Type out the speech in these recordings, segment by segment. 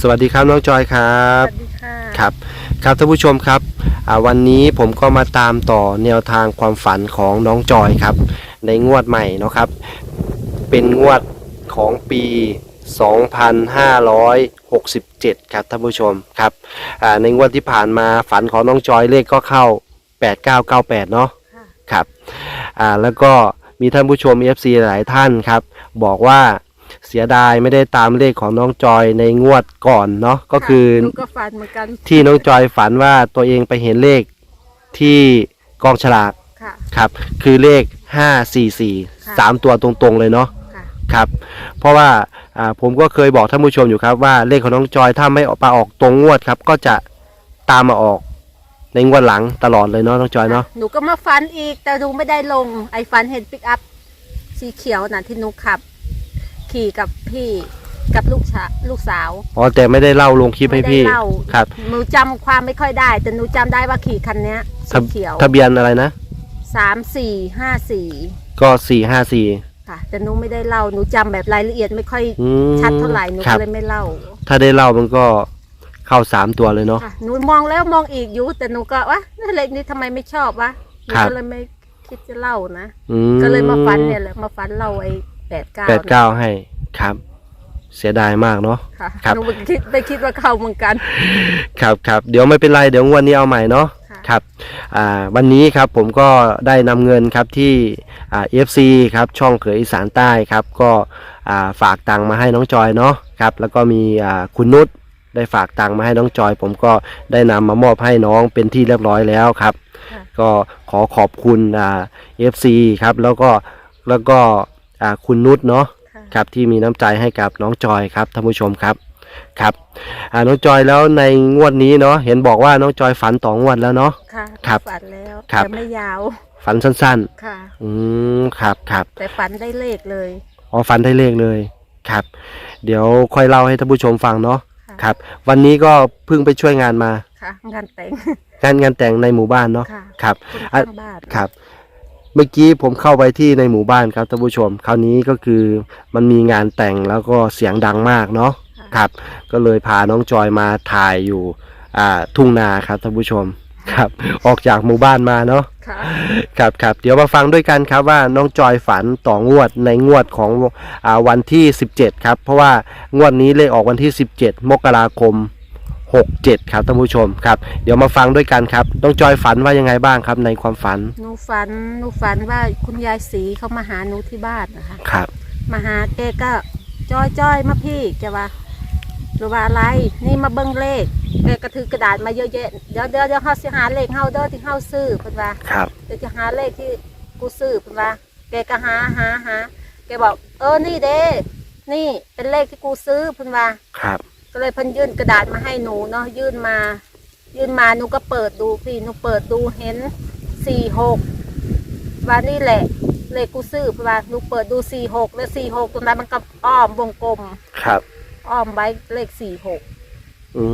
สวัสดีครับน้องจอยครัสบวัสดีค่ะครับ ครับท่านผู้ชมครับอ่าวันนี้ผมก็มาตามต่อแนวทางความฝันของน้องจอยครับ ในงวดใหม่เนาะครับ เป็นงวดของปี 2567 ครับท่านผู้ชมครับอ่าในงวดที่ผ่านมาฝันของน้องจอยเลขก็เข้า 8998 เนาะค่ะครับอ่าแล้วก็มีท่านผู้ชม FC หลายท่านครับ บอกว่า เสียดายไม่ได้ตามเลขของน้องจอยในงวดก่อนเนาะก็คือหนูก็ฝันเหมือนกันที่น้องจอยฝันว่าตัวเองไปเห็นเลขที่กองฉลากค่ะ ครับ คือเลข544ค่ะ3ตัวตรงๆเลยเนาะ ค่ะ ครับ เพราะว่าอ่าผมก็เคยบอกท่านผู้ชมอยู่ครับว่าเลขของน้องจอยถ้าไม่ออกมาออกตรงงวดครับ ก็จะตามมาออกในงวดหลังตลอดเลยเนาะน้องจอยเนาะหนูก็มาฝันอีกแต่หนูไม่ได้ลง ไอ้ฝันเห็นปิกอัพสีเขียวน่ะที่หนูขับ ขี่กับพี่กับลูกชาลูกสาวอ๋อแต่ไม่ได้เล่าลงคลิปให้พี่ ไม่ได้เล่าครับ หนูจำความไม่ค่อยได้ แต่หนูจำได้ว่าขี่คันเนี้ยสีทะเขียวทะเบียนอะไรนะ สามสี่ห้าสี่ก็สี่ห้าสี่ค่ะ แต่หนูไม่ได้เล่าหนูจำแบบรายละเอียดไม่ค่อยอืมชัดเท่าไหร่หนูครัก็บ เลยไม่เล่าถ้าได้เล่ามันก็เข้าสามตัวเลยเนาะ ค่ะหนูมองแล้วมองอีกอยู่แต่หนูก็ว่าเลขนี้ทำไมไม่ชอบวะหนูครับ ก็เลยไม่คิดจะเล่านะ อืก็เลยมาฟันเนี่ยแหละมาฟันเราไอ้ แปดเก้าแปดเก้าให้ครับ เสียดายมากเนาะ ค่ะครับ หนูไม่คิดไม่คิดว่าเข้าเหมือนกัน ครับครับเดี๋ยวไม่เป็นไรเดี๋ยวงวันนี้เอาใหม่เนาะค่ะ ครับอ่าวันนี้ครับผมก็ได้นำเงินครับที่อ่า FC ครับช่องเขยอีสานใต้ครับก็อ่าฝากตังค์มาให้น้องจอยเนาะครับแล้วก็มีอ่าคุณนุชได้ฝากตังค์มาให้น้องจอย ผมก็ได้นำมามอบให้น้องเป็นที่เรียบร้อยแล้วครับ ค่ะ ก็ขอขอบคุณอ่า FC ครับแล้วก็แล้วก็ อ่าคุณนุชเนาะค่ะครับที่มีน้ำใจให้กับน้องจอยครับท่านผู้ชมครับครับอ่าน้องจอยแล้วในงวดนี้เนาะเห็นบอกว่าน้องจอยฝันต่องวดแล้วเนาะ ค่ะครับฝันแล้วครับ แต่ไม่ยาวฝันสั้นค่ะ ๆ อืมครับครับ แต่ฝันได้เลขเลยอ๋อฝันได้เลขเลยครับ เดี๋ยวค่อยเล่าให้ท่านผู้ชมฟังเนาะค่ะครับ วันนี้ก็เพิ่งไปช่วยงานมา ค่ะ งานแต่ง งานงานแต่งในหมู่บ้านเนาะค่ะ ครับคนอะข้างบ้านครับเมื่อกี้ผมเข้าไปที่ในหมู่บ้านครับท่านผู้ชม คราวนี้ก็คือมันมีงานแต่งแล้วก็เสียงดังมากเนาะค่ะครับ ก็เลยพาน้องจอยมาถ่ายอยู่อ่าทุ่งนาครับท่านผู้ชมครับ ออกจากหมู่บ้านมาเนาะค่ะครับครับเดี๋ยวมาฟังด้วยกันครับว่าน้องจอยฝันต่องวดในงวดของอ่าวันที่ 17 ครับ เพราะว่างวดนี้เลขออกวันที่ 17 มกราคม 67 ครับท่านผู้ชมครับ เดี๋ยวมาฟังด้วยกันครับน้องจอยฝันว่ายังไงบ้างครับ ในความฝันหนูฝันหนูฝันว่าคุณยายศรีเขามาหาหนูที่บ้านนะคะ ครับ มาหาแกก็จ้อยจ้อยมาพี่แกว่าหรือว่าอะไร นี่มาเบิ้งเลขแกก็ถือกระดาษมาเยอะแยะเดี๋ยวเดี๋ยวเดี๋ยวเฮาสิหาเลขเฮาเด้อที่เฮาซื้อเพิ่นว่าครับ เดี๋ยวจะหาเลขที่กูซื้อเพิ่นว่าแกก็หาหาหาแกบอก เออนี่เด้นี่เป็นเลขที่กูซื้อเพิ่นว่าครับ ก็เลยเพิ่นยื่นกระดาษมาให้หนูเนาะยื่นมา ยื่นมาหนูก็เปิดดูพี่หนูเปิดดูเห็นสี่หกว่านี่แหละ เลขกูซื้อเพราะว่าหนูเปิดดูสี่หกแล้วสี่หกตรงนั้นมันก็อ้อมวงกลม ครับ อ้อมไว้เลขสี่หกอื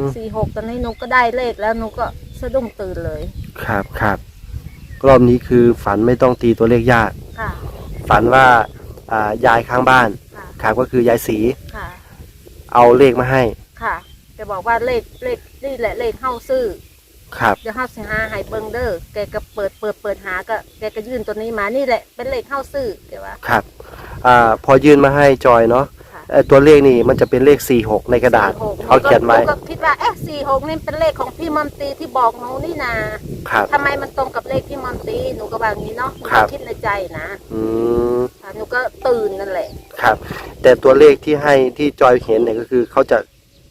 มสี่หกตอนนี้หนูก็ได้เลขแล้วหนูก็สะดุ้งตื่นเลย ครับครับรอบนี้คือฝันไม่ต้องตีตัวเลขยาก ค่ะ ฝันว่าอ่ายายข้างบ้าน ค่ะ ครับก็คือยายสีค่ะ เอาเลขมาให้ ค่ะแกบอกว่าเลขเลขนี่แหละเลขเฮาซื้อครับ เดี๋ยวเฮาสิหาให้เบิ่งเด้อแกก็เปิดเปิดเปิดหาก็แกก็ยื่นตัวนี้มานี่แหละเป็นเลขเฮาซื้อแกว่าครับ อ่า พอยื่นมาให้จอยเนาะค่ะ เอ่อตัวเลขนี่มันจะเป็นเลข 46 ในกระดาษ46เขาเขียนไว้หก็คิดว่าเอ๊ะสี่หกนี่เป็นเลขของพี่มอนตรีที่บอกหนูนี่นาครับ ทำไมมันตรงกับเลขพี่มอนตรีหนูก็ว่างี้เนาะหนูครัก็บ คิดในใจนะอืมค่ะหนูก็ตื่นนั่นแหละครับ แต่ตัวเลขที่ให้ที่จอยเห็นเนี่ยก็คือเขาจะ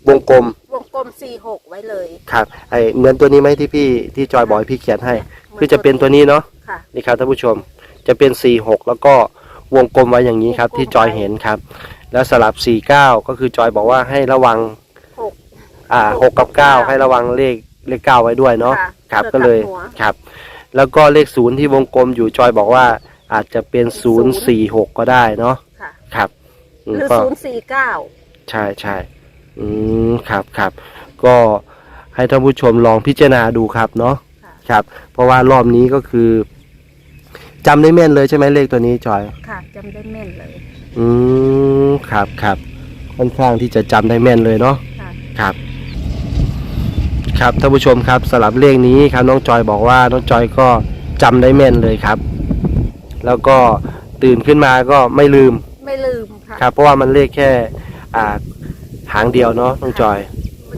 วงกลมวงกลมสี่หกไว้เลยครับไอเหมือนตัวนี้ไหมที่พี่ที่จอยบอกให้พี่เขียนให้ คือจะเป็นตัวนี้เนาะค่ะ นี่ครับท่านผู้ชมจะเป็น 46 แล้วก็วงกลมไว้อย่างนี้ครับวงกลมที่จอยเห็นครับ แล้วสลับ49ก็คือจอยบอกว่าให้ระวังหกอ่าหก6กับ9ให้ระวังเลขเลข9ไว้ด้วยเนาะค่ะครับเพื่ก็อเลยกลับหัวครับ แล้วก็เลขศูนย์ที่วงกลมอยู่จอยบอกว่า อาจจะเป็นศูนย์046ก็ได้เนาะค่ะครับหอืมรือก็ศูนย์สี่เก้าใช่ใช่อืมครับครับก็ให้ท่านผู้ชมลองพิจารณาดูครับเนาะค่ะครับ เพราะว่ารอบนี้ก็คือจำได้แม่นเลยใช่ไหมเลขตัวนี้จอย ค่ะจำได้แม่นเลย อืมครับครับค่อนข้างที่จะจำได้แม่นเลยเนาะค่ะ ครับ ครับท่านผู้ชมครับสำหรับเลขนี้ครับน้องจอยบอกว่าน้องจอยก็จำได้แม่นเลยครับ แล้วก็ตื่นขึ้นมาก็ไม่ลืมไม่ลืมค่ะครับ เพราะว่ามันเลขแค่อ่าหางเดียวเนาะน้องจอย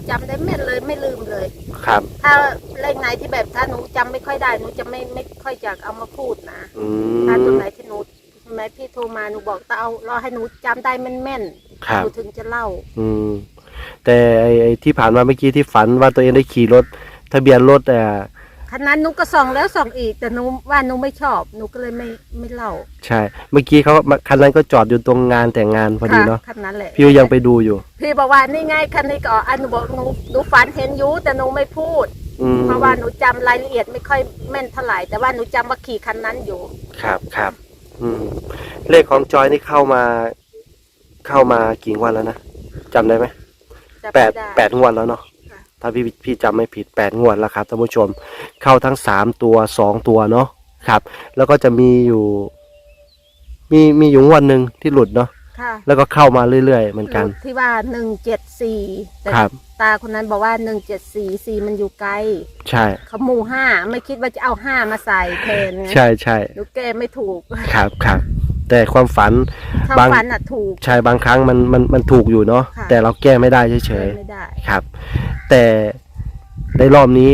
จำได้แม่นเลยไม่ลืมเลย ครับ ถ้าเลขไหนที่แบบถ้าหนูจำไม่ค่อยได้หนูจะไม่ไม่ค่อยอยากเอามาพูดนะ อืถ้าตรงมไหนที่หนูแม่พี่โทรมา หนูบอกแต่เอารอให้หนูจำได้แม่นครัๆหบ นูถึงจะเล่า อืม แต่ไอ้ไอ้ที่ผ่านมาเมื่อกี้ที่ฝันว่าตัวเองได้ขี่รถ ทะเบียนรถแต่คันนั้นหนูก็ส่องแล้วส่องอีก แต่หนูว่าหนูไม่ชอบหนูก็เลยไม่ไม่เล่าใช่ เมื่อกี้เขาคันนั้นก็จอดอยู่ตรงงานแต่งงานพอดีเนาะค่คันนั้นแหละพี่ยังไปดูอยู่ พี่บอกว่านี่ไงคันนี้ก็อันหนูบอกหนูหนูฝันเห็นอยูแต่หนูไม่พูด อืมเพราะว่าหนูจำรายละเอียดไม่ค่อยแม่นเท่าไหร่แต่ว่าหนูจำว่าขี่คันนั้นอยู่ ครับครับ อืม เลขของจอยนี่เข้ามา เข้ามากี่งวันแล้วนะจำได้ไหมจำแปไม่ดได้แปดงวดแล้วเนาะค่ะ ถ้าพี่พี่จำไม่ผิดแปดงวดแล้วครับท่านผู้ชม เข้าทั้งสามตัวสองตัวเนาะครับ แล้วก็จะมีอยู่ มีมีอยู่งวดหนึ่งที่หลุดเนาะ ค่ะแล้วก็เข้ามาเรื่อยๆเหมือนกัน ที่ว่าหนึ่งเจ็ดสี่แต่ครับ ตาคนนั้นบอกว่าหนึ่งเจ็ดสี่สี่มันอยู่ไกลใช่ เขาหมู่ห้าไม่คิดว่าจะเอาห้ามาใส่แทนไงใช่ใช่หนูแกไม่ถูกครับครับแต่ความฝันถ้าบางฝันอะถูก ใช่บางครั้งมันมันมันถูกอยู่เนาะค่ะ แต่เราแก้ไม่ได้เฉยไม่ได้ ๆครับ แต่ในรอบนี้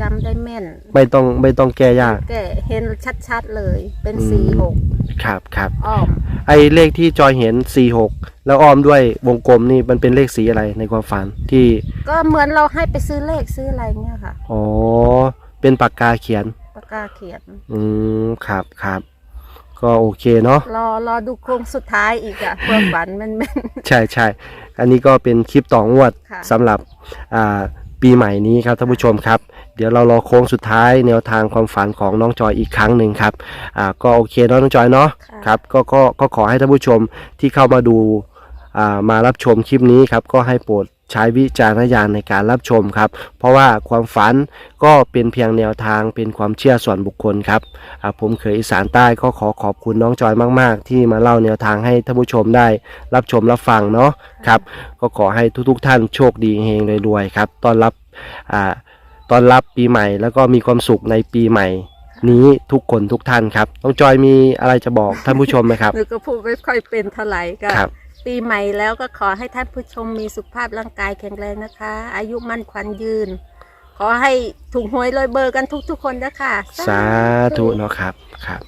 จำได้แม่น ไม่ต้องไม่ต้องแก้ยาก แกเห็นชัดๆเลย เป็นอืม สี่หกครับครับอ้อม ไอเลขที่จอยเห็น46แล้วอ้อมด้วยวงกลมนี่มันเป็นเลขสีอะไรในความฝันที่ก็เหมือนเราให้ไปซื้อเลขซื้ออะไรเงี้ยค่ะ อ๋อเป็นปากกาเขียน ปากกาเขียน อืมครับครับก็โอเคเนาะ รอรอดูโครงสุดท้ายอีกอะเพื่อฝันแม่น ใช่ใช่ อันนี้ก็เป็นคลิปต่องวดค่ะ สำหรับอ่า ปีใหม่นี้ครับท่านผู้ชมครับ เดี๋ยวเรารอโค้งสุดท้ายแนวทางความฝันของน้องจอยอีกครั้งหนึ่งครับอ่าก็โอเคเนาะน้องจอยเนาะค่ะครับก็ก็ก็ขอให้ท่านผู้ชมที่เข้ามาดูอ่ามารับชมคลิปนี้ครับก็ให้โปรด ใช้วิจารณญาณในการรับชมครับ เพราะว่าความฝันก็เป็นเพียงแนวทางเป็นความเชื่อส่วนบุคคลครับอ่าผมเคยอีสานใต้ก็ขอขอบคุณน้องจอยมาก ๆ ที่มาเล่าแนวทางให้ท่านผู้ชมได้รับชมรับฟังเนาะครับก็ขอให้ทุก ๆ ท่านโชคดีเฮงรวยๆครับต้อนรับอ่าต้อนรับปีใหม่ แล้วก็มีความสุขในปีใหม่ นี้ทุกคนทุกท่านครับน้องจอยมีอะไรจะบอกท่านผู้ชมไหมครับๆหนูก็พูดไม่ค่อยเป็นเท่าไหร่ก็ครับ ปีใหม่แล้วก็ขอให้ท่านผู้ชมมีสุขภาพร่างกายแข็งแรงนะคะ อายุมั่นขวัญยืน ขอให้ถูกหวยรวยเบอร์กันทุกๆคนนะคะ สาธุเนาะครับครับ